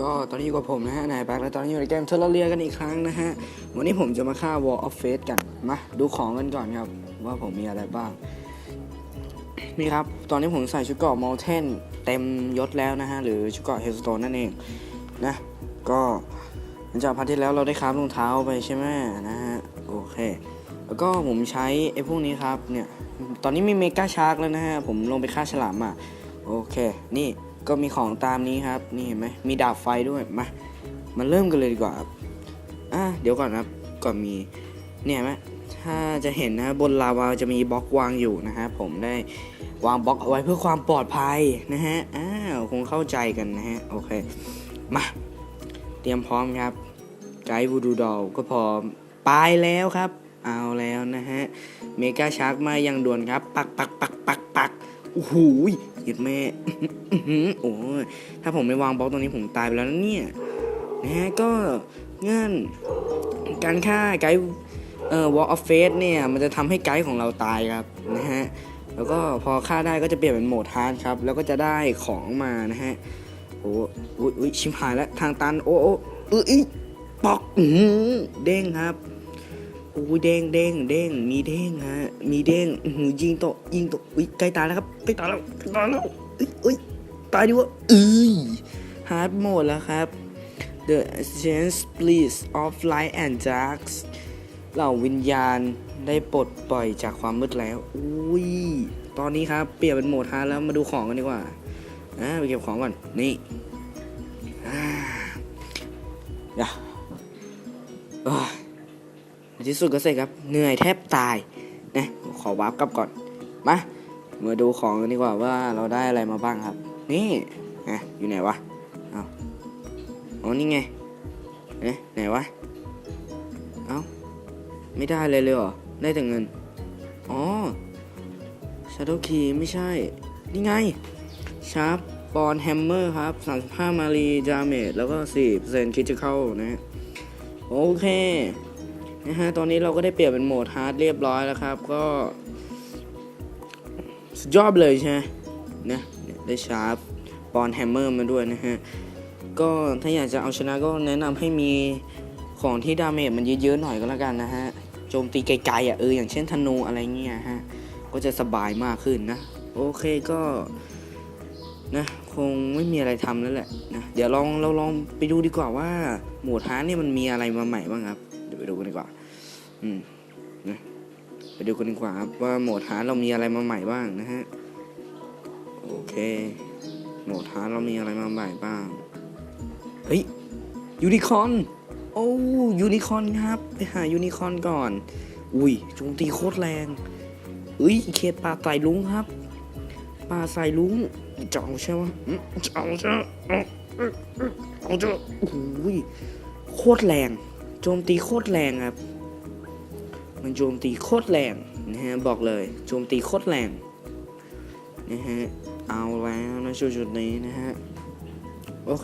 ก็ตอนนี้อยู่กับผมนะฮะนายแบ็คและตอนนี้อยู่ในเกมเทเลเรียกันอีกครั้งนะฮะ วันนี้ผมจะมาฆ่า Wall of Fate กัน มาดูของกันก่อนครับ ว่าผมมีอะไรบ้าง นี่ครับ ตอนนี้ผมใส่ชุดเกราะ Mountain เต็มยศแล้วนะฮะ หรือชุดเกราะ Hellstone นั่นเองนะ ก็หลังจากพาร์ทที่แล้วเราได้ครารองเท้าไปใช่ไหมนะฮะ โอเค แล้วก็ผมใช้ไอ้พวกนี้ครับเนี่ย ตอนนี้มีเมกาชาร์กแล้วนะฮะ ผมลงไปฆ่าฉลามอะ โอเค นี่ ก็มีของตามนี้ครับ นี่เห็นไหมมีดาบไฟด้วย มา มาเริ่มกันเลยดีกว่าครับอะเดี๋ยวก่อนครับ ก่อนมี เนี่ยเห็นไหมถ้าจะเห็นนะบนลาวาจะมีบล็อกวางอยู่นะฮะ ผมได้วางบล็อกเอาไว้เพื่อความปลอดภัยนะฮะ อ้าว คงเข้าใจกันนะฮะ โอเค มา เตรียมพร้อมครับ ไกด์วูดูดอลก็พร้อม ไปแล้วครับ เอาแล้วนะฮะ เมกาชาร์กมาอย่างด่วนครับ ปักปักปักปักปักโอ้โห ยุดแม่ โอ้ยถ้าผมไม่วางบล็อกตรงนี้ผมตายไปแล้วนะเนี่ยนะฮะก็เงื่อนการฆ่าไกด์เอ่อ Walk of Fate เนี่ยมันจะทำให้ไกด์ของเราตายครับนะฮะแล้วก็พอฆ่าได้ก็จะเปลี่ยนเป็นโหมดฮาร์ดครับ แล้วก็จะได้ของมานะฮะโอ้ยอุ๊ยชิมหายแล้วทางตันโอ้โอ้เอ้ยปอกเด้งครับ อ้ยเด้งเด้งเด้งมีเด้งฮะ มีเด้งยิงตะยิงตะอุ้ยใกล้ตายแล้วครับใกล้ตายแล้วใกล้ตายแล้วอ้ยเอ้ยตายดิวะเอ้ยฮาร์ดโหมดแล้วครับ The Essence Bliss of Light and dark เหล่าวิญญาณได้ปลดปล่อยจากความมืดแล้ว อุ้ย ตอนนี้ครับ เปลี่ยนเป็นโหมดฮาร์ดแล้วมาดูของกันดีกว่า อ่าไปเก็บของก่อน นี่อ่าเดี๋ยวโอ้ย ในที่สุดก็เสร็จครับ เหนื่อยแทบตายนะขอวาร์ปกลับก่อน มามาดูของกันดีกว่าว่าเราได้อะไรมาบ้างครับ นี่นะอยู่ไหนวะเอาอ๋อนี่ไงเอ๊ะไหนวะ เอาไม่ได้เลยเลยเหรอ ได้แต่เงิน อ๋อ Shadow Key ไม่ใช่ นี่ไง ชาร์ปบอลแฮมเมอร์ครับ 35 มารีดาเมจแล้วก็ 4%คิดจะเข้านะ โอเค นะฮะตอนนี้เราก็ได้เปลี่ยนเป็นโหมดฮาร์ดเรียบร้อยแล้วครับ ก็สุดยอดเลยใช่ไหมนะเนี่ยได้ชาร์ปบอลแฮมเมอร์มาด้วยนะฮะ ก็ถ้าอยากจะเอาชนะก็แนะนำให้มีของที่ดาเมจมันเยอะๆหน่อยก็แล้วกันนะฮะ โจมตีไกลๆอะเอออย่างเช่นธนูอะไรเงี้ยฮะ ก็จะสบายมากขึ้นนะ โอเคก็นะคงไม่มีอะไรทำแล้วแหละนะเดี๋ยวลองเราลองไปดูดีกว่าว่า โหมดฮาร์ดเนี่ยมันมีอะไรมาใหม่บ้างครับ เดี๋ยวไปดูกันดีกว่า อืมนะไปดูกันดีกว่าครับว่าโหมดฮาร์ดเรามีอะไรมาใหม่บ้างนะฮะ โอเค โหมดฮาร์ดเรามีอะไรมาใหม่บ้าง เฮ้ย ยูนิคอน โอ้ ยูนิคอนครับ ไปหายูนิคอนก่อน อุ้ยโจมตีโคตรแรงเอ้ยเขตป่าไตรลุงครับ ป่าไตรลุงเจ้าใช่ไหมเจ้าใช่เอาจ้าโอ้โหโคตรแรง โจมตีโคตรแรงครับ มันโจมตีโคตรแรงนะฮะบอกเลยโจมตีโคตรแรงนะฮะเอาแล้วนะจุดๆนี้นะฮะ